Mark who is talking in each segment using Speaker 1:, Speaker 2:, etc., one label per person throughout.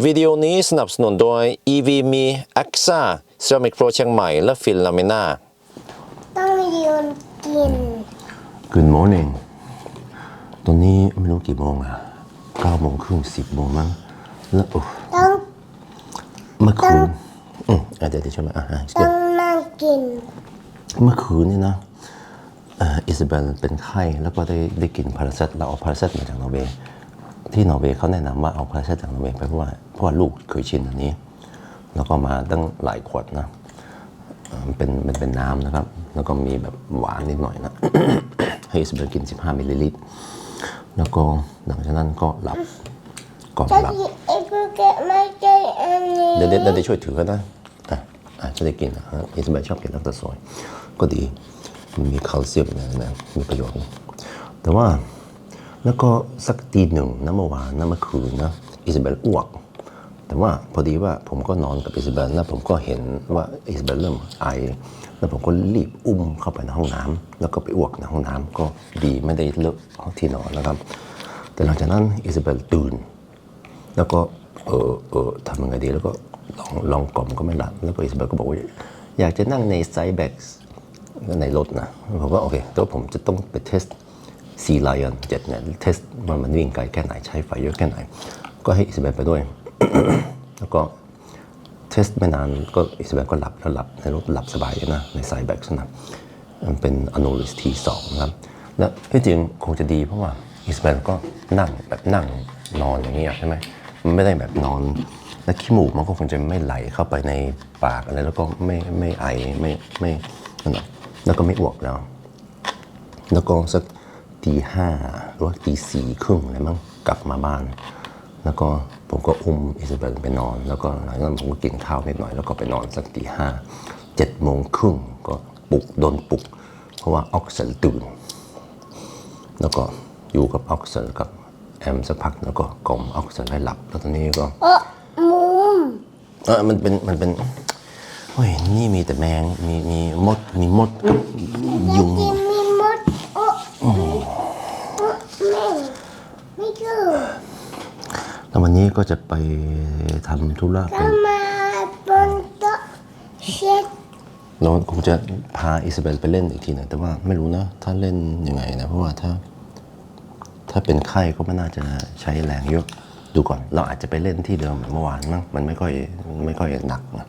Speaker 1: วิดีโอนี้สนับสนุนโดย EV มี AXA Ceramic Pro เชียงใหม่ และฟินลามิน่า
Speaker 2: ต้องยืนกิน
Speaker 1: Good morning ตอนนี้ไม่รู้กี่โมงอะเก้าโมงครึ่งสิบโมงมั้ง แล้วโอ้
Speaker 2: ต้อง
Speaker 1: เมื่อคืนอืมอะเดี๋ยวเดี๋ยวช่วยมาอะอะ
Speaker 2: ต้องนั่งกิน
Speaker 1: เมื่อคืนนี่นะเอ่ออิซาเบลเป็นไข้แล้วก็ได้ได้กินพาราเซตเราเอาพาราเซตมาจากนอร์เวย์ ที่นอร์เวย์เขาแนะนำว่าเอาพาราเซตจากนอร์เวย์ไปเพราะว่าเพราะว่าลูกเคยชินอันนี้ แล้วก็มาตั้งหลายขวดนะเอ่อมันเป็นมันเป็นน้ำนะครับ แล้วก็มีแบบหวานนิดหน่อยนะให้อิซาเบลกิน 15 มิลลิลิตร แล้วก็หลังจากนั้นก็หลับก่อน
Speaker 2: จะ
Speaker 1: หลับ
Speaker 2: กินไอ้พวกแกไม่ใช่อันนี้
Speaker 1: เดี๋ยวเดี๋ยวเดี๋ยวได้ช่วยถือก็ได้อะอะจะได้กินนะฮะอิสมาชอบกินลักตะซอย ก็ดีมันมีแคลเซียมนะนะมีประโยชน์ แต่ว่า แล้วก็สักตีหนึ่งนะเมื่อวานนะเมื่อคืนนะอิสเบลอ้วก แต่ว่าพอดีว่าผมก็นอนกับอิสเบลแล้วผมก็เห็นว่าอิสเบลเริ่มไอ แล้วผมก็รีบอุ้มเข้าไปในห้องน้ำแล้วก็ไปอ้วกในห้องน้ำก็ดีไม่ได้เลอะที่นอนนะครับ แต่หลังจากนั้นอิสเบลตื่น แล้วก็เออเออทำยังไงดีแล้วก็ลองลองกล่อมก็ไม่หลับแล้วก็อิสเบลก็บอกว่าอยากจะนั่งในไซแบ็กในรถนะผมว่าโอเคแต่ว่าผมจะต้องไปเทส ซีไลออนเจ็ดเนี่ยเทสว่ามันวิ่งไกลแค่ไหนใช้ไฟเยอะแค่ไหน ก็ให้อิสเบลไปด้วย แล้วก็เทสไม่นานก็อิสเบลก็หลับแล้วหลับในรถหลับสบายนะในไซแบ็กนะมันเป็นอโนลิสทีสองนะครับแล้วที่จริงคงจะดีเพราะว่าอิสเบลก็นั่งแบบนั่งนอนอย่างเงี้ยใช่ไหมมันไม่ได้แบบนอนและขี้มูกมันก็คงจะไม่ไหลเข้าไปในปากอะไรแล้วก็ไม่ไม่ไอไม่ไม่นั่นหรอกแล้วก็ไม่อ้วกแล้ว แล้วก็สัก ตีห้าหรือว่าตีสี่ครึ่งอะไรมั้งกลับมาบ้าน แล้วก็ผมก็อุ้มอิซาเบลไปนอน แล้วก็หลังจากนั้นผมก็กินข้าวนิดหน่อยแล้วก็ไปนอนสักตีห้าเจ็ดโมงครึ่งก็ปลุกโดนปลุก เพราะว่าออกซิเจนตื่น แล้วก็อยู่กับออกซิเจนกับแอมสักพักแล้วก็กล่อมออกซิเจนให้หลับแล้วตอนนี้ก็
Speaker 2: เออมุม
Speaker 1: เออมันเป็นมันเป็นเฮ้ยนี่มีแต่แมงมีมีมดมีมดกับยุง
Speaker 2: กินมีมดโอ้โอ้ไม่ไม่คือ
Speaker 1: แล้ววันนี้ ก็จะไปทำธุระไป
Speaker 2: ทำมาบนโต๊ะเช็ด
Speaker 1: เราคงจะพาอิซาเบลไปเล่นอีกทีหนึงแต่ว่าไม่รู้นะ ถ้าเล่นยังไงนะ เพราะว่าถ้า ถ้าเป็นไข้ก็ไม่น่าจะใช้แรงเยอะดูก่อน เราอาจจะไปเล่นที่เดิมเหมือนเมื่อวานมั้งมันไม่ค่อยไม่ค่อยหนักนะ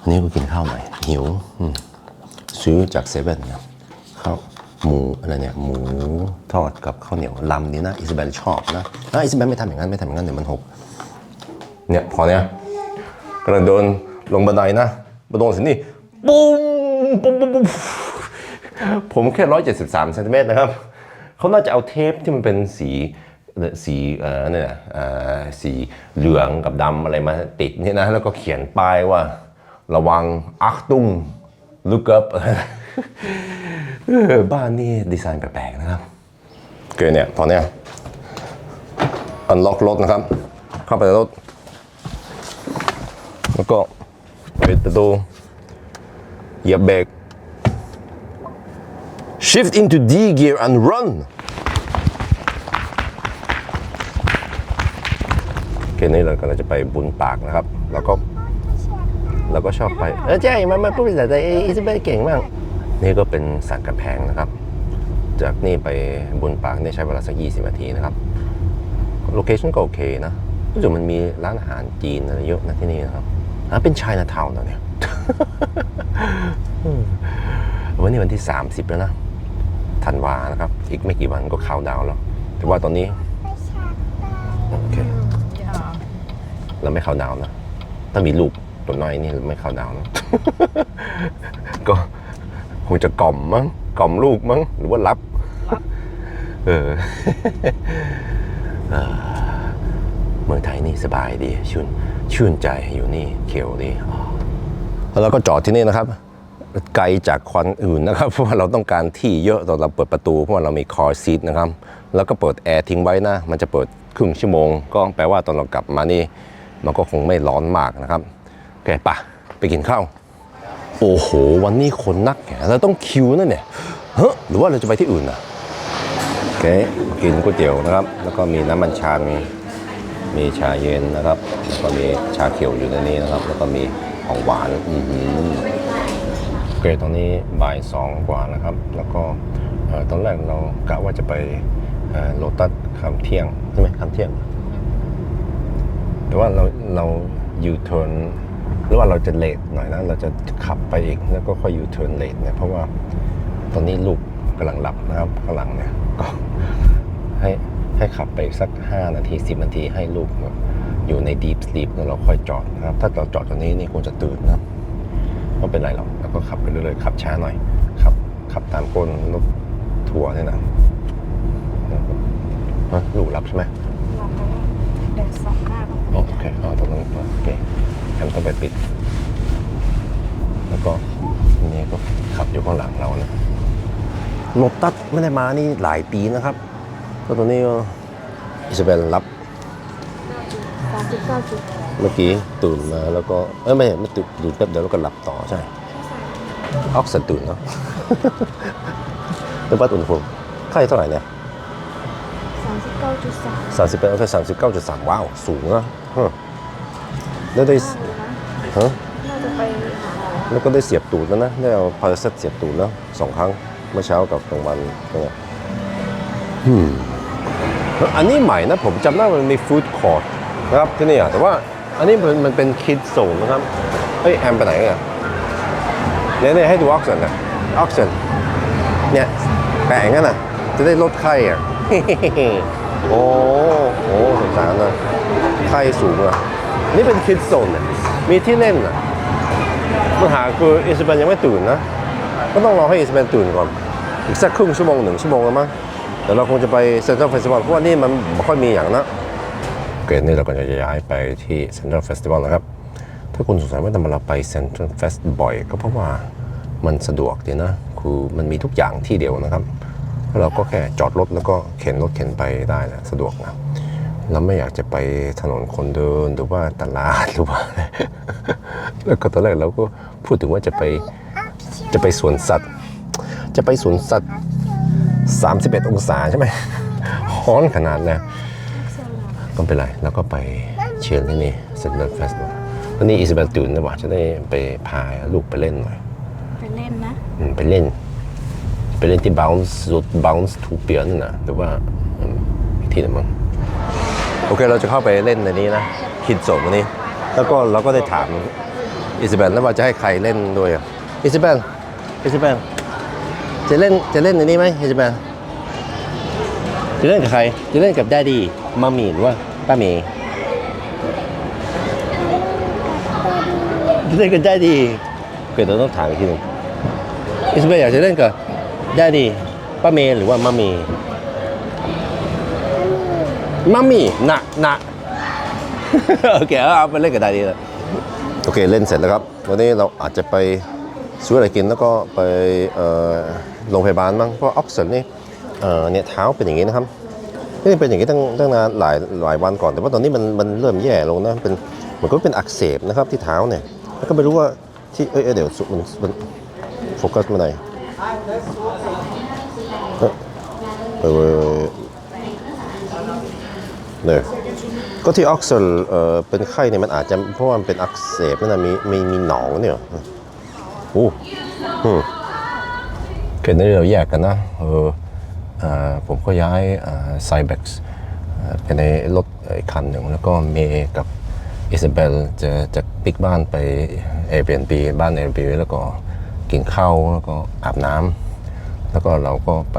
Speaker 1: อันนี้ก็กินข้าวหน่อยหิวอืมซื้อจากเซเว่นนะข้าว หมูอะไรเนี่ยหมูทอดกับข้าวเหนียวลำนี้นะอิซาเบลชอบนะอะอิซาเบลไม่ทำอย่างนั้นไม่ทำอย่างนั้นเดี๋ยวมันหกเนี่ยพอเนี่ยกำลังเดินลงบันไดนะบันไดสินี่ปุ้มปุ้มปุ้มปุ้มผมแค่ร้อยเจ็ดสิบสามเซนติเมตรนะครับเขาน่าจะเอาเทปที่มันเป็นสีสีเอ่อเนี่ยเอ่อสีเหลืองกับดำอะไรมาติดนี่นะแล้วก็เขียนป้ายว่าระวังอักตุ้ง look up เออบ้านนี่ดีไซน์แปลกๆนะครับโอเคเนี่ยพอนเนี่ยอันล็อกรถนะครับ เข้าไปในรถ แล้วก็ปิดประตูเหยียบเบรก shift into D gear and run โอเคนี้เรากำลังจะไปบุญปากนะครับ แล้วก็เราก็ชอบไป เออใช่มามาพูดภาษาไทยอิสเบลเก่งมาก นี่ก็เป็นสันกำแพงนะครับ จากนี่ไปบุญปากนี่ใช้เวลาสัก 20 นาทีนะครับ โลเคชั่นก็โอเคนะรู้สึกมันมีร้านอาหารจีนอะไรเยอะนะที่นี่นะครับอะเป็นชายนาทาวน์นะเนี่ยวันนี้วันที่ 30 แล้วนะธันวานะครับ อีกไม่กี่วันก็เข้าดาวแล้ว แต่ว่าตอนนี้โอเคเราไม่เข้าดาวนะ ถ้ามีลูกตัวน้อยนี่ไม่เข้าดาวนะก็ คงจะกล่อมมั้งกล่อมลูกมั้งหรือว่ารับเออเมืองไทยนี่สบายดีชื่นชื่นใจอยู่นี่เขียวดีอ๋อแล้วเราก็จอดที่นี่นะครับ ไกลจากควันอื่นนะครับ เพราะว่าเราต้องการที่เยอะตอนเราเปิดประตู เพราะว่าเรามีคอร์ซีทนะครับ แล้วก็เปิดแอร์ทิ้งไว้นะ มันจะเปิดครึ่งชั่วโมง ก็แปลว่าตอนเรากลับมานี่ มันก็คงไม่ร้อนมากนะครับโอเคปะไปกินข้าว โอ้โห วันนี้คนนักแหเราต้องคิวนั่นเนี่ยเฮ้หรือว่าเราจะไปที่อื่นนะโอเคกินก๋วยเตี๋ยวนะครับ แล้วก็มีน้ำมันชามีมีชาเย็นนะครับ แล้วก็มีชาเขียวอยู่ในนี้นะครับ แล้วก็มีของหวานอือหือโอเคตอนนี้บ่ายสองกว่านะครับ แล้วก็ตอนแรกเรากะว่าจะไปโลตัสคำเที่ยงใช่ไหมคำเที่ยง แต่ว่าเราเรายูเทิร์น หรือว่าเราจะเลทหน่อยนะ เราจะขับไปอีกแล้วก็ค่อยยูเทิร์นเลทเนี่ยเพราะว่าตอนนี้ลูกกำลังหลับนะครับข้างหลังเนี่ยก็ให้ให้ขับไปสัก 5 นาที 10 นาทีให้ลูกแบบอยู่ใน deep sleep แล้วเราค่อยจอดนะครับ ถ้าเราจอดตอนนี้นี่คงจะตื่นนะไม่เป็นไรหรอกแล้วก็ขับไปเรื่อยๆขับช้าหน่อยขับขับตามก้นรถทัวร์เนี่ยนะฮะลูกหลับใช่ไหม
Speaker 2: ลองไปว่าเด็กสองหน้าต้อง
Speaker 1: โอเคเอาตรงนั้นโอเคแอ มต้องไปปิด แล้วก็นี่ก็ขับอยู่ข้างหลังเรานะโลตัสไม่ได้มานี่หลายปีนะครับ ก็ตัวนี้ก็อิซาเบลรับ
Speaker 2: สามสิบเก้าจุด
Speaker 1: เมื่อกี้ตื่นมาแล้วก็ เอ้ยไม่ไม่ตื่นตื่นแป๊บเดียวแล้วก็หลับต่อใช่ออกซิตื่นเนาะเป็นวัดอุณหภูมิค่าเท่าไหร่เนี่ย
Speaker 2: สามสิบเก้าจุดสาม
Speaker 1: สามสิบเป็นโอเคสามสิบเก้าจุดสามว้าว สูงนะฮะ แล้วได้
Speaker 2: เฮะน่าจะไปหาหมอ
Speaker 1: แล้วก็ได้เสียบตูดแล้วนะได้เอาพาราเซตเสียบตูดแล้วสองครั้งเมื่อเช้ากับกลางวันเป็นไงอืมอันนี้ใหม่นะผมจำได้ว่ามันมีฟู้ดคอร์ทนะครับที่นี่อะแต่ว่าอันนี้มันมันเป็นคิดโซนนะครับเฮ้ยแอมไปไหนอะเนี่ยเนี่ยให้ดูออกซิเจนนะออกซิเจนเนี่ยแปะงั้นน่ะ จะได้ลดไข้อะโอ้โหสงสารนะไข้สูงอะ นี่เป็นคิดโซนเนี่ยมีที่เล่นอะปัญหาคืออิสเบนยังไม่ตื่นนะ ก็ต้องรอให้อิสเบนตื่นก่อน อีกสักครึ่งชั่วโมงหนึ่งชั่วโมงแล้วมั้งเดี๋ยวเราคงจะไปเซ็นทรัลเฟสติวัลเพราะว่านี่มันไม่ค่อยมีอย่างนะโอเคนี่เราก็จะย้ายไปที่เซ็นทรัลเฟสติวัลนะครับ ถ้าคุณสงสัยว่าทำไมเราไปเซ็นทรัลเฟสบ่อย ก็เพราะว่ามันสะดวกดีนะ คือมันมีทุกอย่างที่เดียวนะครับแล้วเราก็แค่จอดรถแล้วก็เข็นรถเข็นไปได้นะสะดวกนะ เราไม่อยากจะไปถนนคนเดินหรือว่าตลาดหรือว่าอะไรแล้วก็ตอนแรกเราก็พูดถึงว่าจะไปจะไปสวนสัตว์ จะไปสวนสัตว์ 31 องศาใช่ไหมฮ้อนขนาดนะก็ไม่เป็นไรแล้วก็ไปเชียร์ที่นี่เซนเตอร์เฟสวันนี้อิสเบลตื่นนะว่าจะได้ไปพาลูกไปเล่นหน่อย
Speaker 2: ไปเล่นนะ
Speaker 1: อืมไปเล่น ไปเล่นที่ bounce รถ bounce ทูเปียนนนะหรือว่าอืมอีกที่หนึงมั้ง โอเคเราจะเข้าไปเล่นในนี้นะคิดสมนี้ แล้วก็เราก็ได้ถามอิสเบลแล้วว่าจะให้ใครเล่นด้วยอะอิสเบลอิสเบลจะเล่นจะเล่นในนี้ไหมอิสเบลจะเล่นกับใครจะเล่นกับดดี้มามีหรือว่าป้าเมย์จะเล่นกับดดี้เกิดเราต้องถามอีกทีหนึงอิสเบลอยากจะเล่นกับดดี้ป้าเมย์หรือว่ามามี มามีนะนะโอเคเอาไปเล่นกับด d ดี้เลยโอเคเล่นเสร็จแล้วครับ วันนี้เราอาจจะไปซื้ออะไรกินแล้วก็ไปโรงพยาบาลมั้งเพราะออกซิเจนนี่เนี่ยเท้าเป็นอย่างนี้นะครับนี่เป็นอย่างนี้ตั้งตั้งนานหลายหลายวันก่อนแต่ว่าตอนนี้มันมันเริ่มแย่ลงนะเป็นเหมือนก็เป็นอักเสบนะครับที่เท้าเนี่ยแล้วก็ไม่รู้ว่าที่เอ้ยเอ้ยเดี๋ยวมันมันโฟกัสมาไหนเออ เนี่ยก็ที่ออกซิลเออเป็นไข้เนี่ยมันอาจจะเพราะว่ามันเป็นอักเสบนั่นนะมีมีมีหนองเนี่ยโอ้อืมเกิดนี้เราแยกกันนะเออผมก็ย้ายไซเบ็กซ์ไปในรถอีกคันหนึ่ง แล้วก็เมย์กับอิซาเบลจะจะปิกบ้านไป Airbnb บ้าน Airbnb แล้วก็กินข้าวแล้วก็อาบน้ำแล้วก็เราก็ไป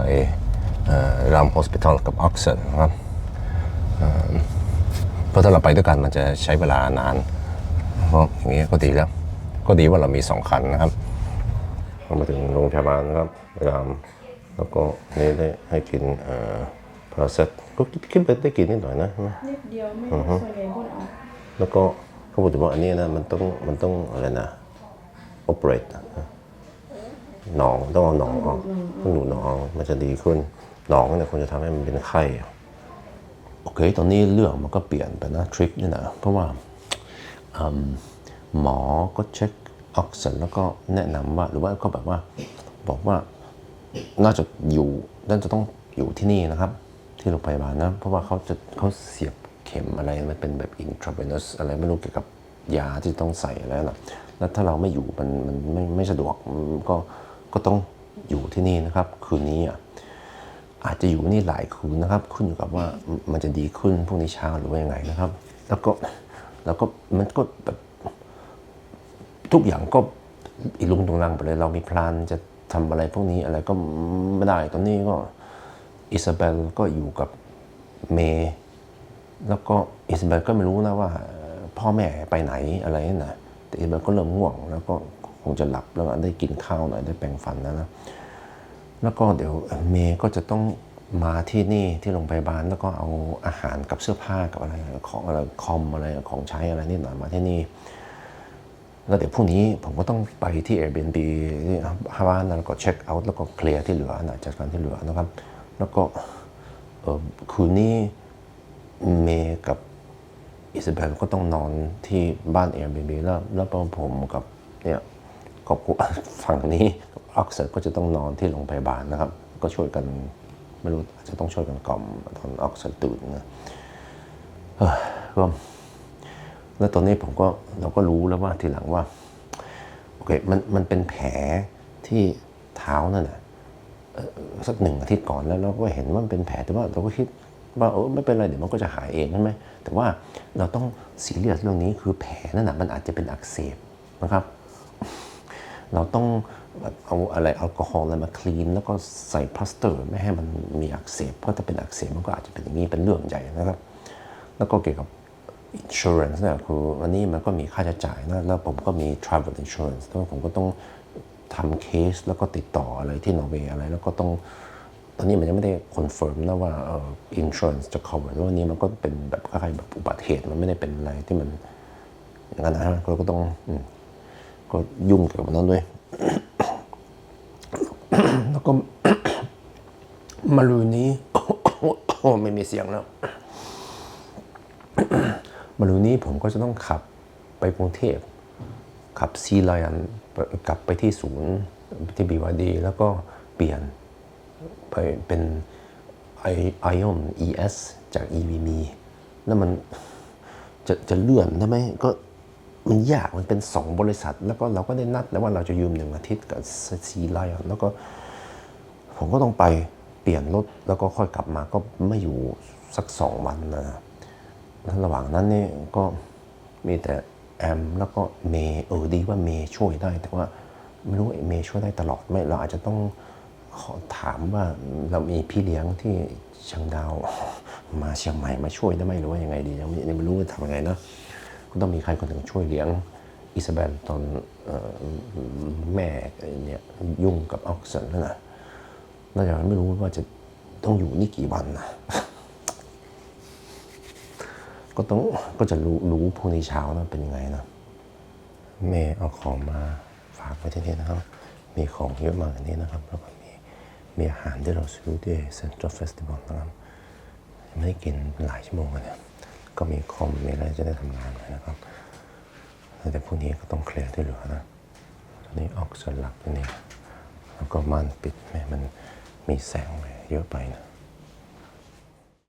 Speaker 1: รามโฮสพิทอลกับออกซิ d นครับ เอ่อเพราะถ้าเราไปด้วยกันมันจะใช้เวลานาน เพราะอย่างนี้ก็ดีแล้ว ก็ดีว่าเรามีสองคันนะครับพอมาถึงโรงพยาบาลนะครับรามแล้วก็นี่ได้ให้กินพาราเซตก็คิดไปได้กินนิดหน่อยนะ
Speaker 2: นิดเดียวไม่ส่วนใหญ่พูดเอา
Speaker 1: แล้วก็เขาพูดถึงว่าอันนี้นะมันต้องมันต้องอะไรนะ operate นะหนองต้องเอาหนองออกต้องดูหนองมันจะดีขึ้นหนองเนี่ยควรจะทำให้มันเป็นไข้อะ โอเค ตอนนี้เรื่องมันก็เปลี่ยนไปนะทริปนี่นะ เพราะว่าหมอก็เช็คออกซิเจนแล้วก็แนะนำว่าหรือว่าก็แบบว่าบอกว่าน่าจะอยู่น่าจะต้องอยู่ที่นี่นะครับ ที่โรงพยาบาลนะ เพราะว่าเขาจะเขาเสียบเข็มอะไรมันเป็นแบบ intravenous อะไรไม่รู้เกี่ยวกับยาที่ต้องใส่อะไรนะแล้วถ้าเราไม่อยู่มันมันไม่ไม่สะดวกก็ก็ต้องอยู่ที่นี่นะครับ คืนนี้อะ อาจจะอยู่นี่หลายคืนนะครับ ขึ้นอยู่กับว่ามันจะดีขึ้นพรุ่งนี้เช้าหรือว่ายังไงนะครับ แล้วก็แล้วก็มันก็แบบทุกอย่างก็อีลุงตุงนังไปเลยเรามีพลนจะทำอะไรพวกนี้อะไรก็ไม่ได้ตอนนี้ก็อิซาเบลก็อยู่กับเมย์แล้วก็อิซาเบลก็ไม่รู้นะว่า พ่อแม่ไปไหนอะไรนี่นะแต่อิซาเบลก็เริ่มง่วง แล้วก็คงจะหลับแล้วก็ได้กินข้าวหน่อยได้แปรงฟันนะนะ แล้วก็เดี๋ยวเมย์ก็จะต้องมาที่นี่ที่โรงพยาบาลแล้วก็เอาอาหารกับเสื้อผ้ากับอะไรของอะไรคอมอะไรของใช้อะไรนิดหน่อยมาที่นี่ แล้วเดี๋ยวพรุ่งนี้ผมก็ต้องไปที่ Airbnb ที่ฮาวานแล้วก็เช็คเอาท์แล้วก็เคลียร์ที่เหลือนะจัดการที่เหลือนะครับ แล้วก็เออคืนนี้เมย์กับอิซาเบลก็ต้องนอนที่บ้าน Airbnb แล้วแล้วผมกับเนี่ย ครอบครัวฝั่งนี้ออกเซก็จะต้องนอนที่โรงพยาบาลนะครับ ก็ช่วยกันไม่รู้อาจจะต้องช่วยกันกล่อมตอนออกเซตื่นนะก็แล้วตอนนี้ผมก็เราก็รู้แล้วว่าทีหลังว่าโอเคมันมันเป็นแผลที่เท้านั่นแหละสักหนึ่งอาทิตย์ก่อนแล้วเราก็เห็นว่ามันเป็นแผลแต่ว่าเราก็คิดว่าเออไม่เป็นไรเดี๋ยวมันก็จะหายเองใช่ไหมแต่ว่าเราต้องซีเรียสเรื่องนี้คือแผลนั่นนะมันอาจจะเป็นอักเสบนะครับ เราต้องเอาอะไรแอลกอฮอล์อะไรมาคลีน แล้วก็ใส่พลาสเตอร์ ไม่ให้มันมีอักเสบ เพราะถ้าเป็นอักเสบมันก็อาจจะเป็นอย่างนี้เป็นเรื่องใหญ่นะครับ แล้วก็เกี่ยวกับ insurance เนี่ยคือวันนี้มันก็มีค่าใช้จ่ายนะแล้วผมก็มี travel insurance แล้วผมก็ต้องทำเคสแล้วก็ติดต่ออะไรที่นอร์เวย์อะไร แล้วก็ต้องตอนนี้มันยังไม่ได้คอนเฟิร์มนะว่าเอ่อ insurance จะ cover แล้ววันนี้มันก็เป็นแบบคล้ายๆแบบอุบัติเหตุมันไม่ได้เป็นอะไรที่มันงั้นนะเราก็ต้องอ ก็ยุ่งเกี่ยวกับนั้นด้วย แล้วก็มาลืนนี้ไม่มีเสียงแล้ว มาลืนนี้ผมก็จะต้องขับไปกรุงเทพขับซีไลนกลับไปที่ศูนย์ที่บีวดี แล้วก็เปลี่ยนไปเป็นไอไอออน ES จาก EVM แล้วมันจะจะเลื่อนได้ไหมก็ มันยากมันเป็นสองบริษัท แล้วก็เราก็ได้นัดแล้วว่าเราจะยืมหนึ่งอาทิตย์กับซีไลนแล้วก็ผมก็ต้องไปเปลี่ยนรถแล้วก็ค่อยกลับมาก็ไม่อยู่สักสองวันนะแล้วระหว่างนั้นนี่ก็มีแต่แอมแล้วก็เมย์เออดีว่าเมย์ช่วยได้ แต่ว่าไม่รู้ว่าเมย์ช่วยได้ตลอดไหมเราอาจจะต้องขอถามว่าเรามีพี่เลี้ยงที่เชียงดาวมาเชียงใหม่มาช่วยได้ไหมหรือว่ายังไงดียังไม่ยังไม่รู้จะทำยังไงนะ ก็ต้องมีใครคนหนึ่งช่วยเลี้ยงอิซาเบลตอนออแม่เนี่ยยุ่งกับออกเซนนั่นแหละน่าจะไม่รู้ว่าจะต้องอยู่นี่กี่วันนะก็ต้องก็จะรู้รู้พรุ่งนี้เช้านะเป็นยังไงนะแม่เอาของมาฝากไว้ที่นี่นะครับ มีของเยอะมากอันนี้นะครับ แล้วก็มีมีอาหารที่เราซื้อที่เซ็นทรัลเฟสติวัลนะครับ ไม่ได้กินหลายชั่วโมงเลยนี่ย ก็มีคอมมีอะไรจะได้ทำงานหน่อยนะครับ แต่พวกนี้ก็ต้องเคลียร์ที่เหลือนะตอนนี้ออกสลักตัวนี่แล้วก็ม่านปิดแม่มันมีแสงเยอะไปนะ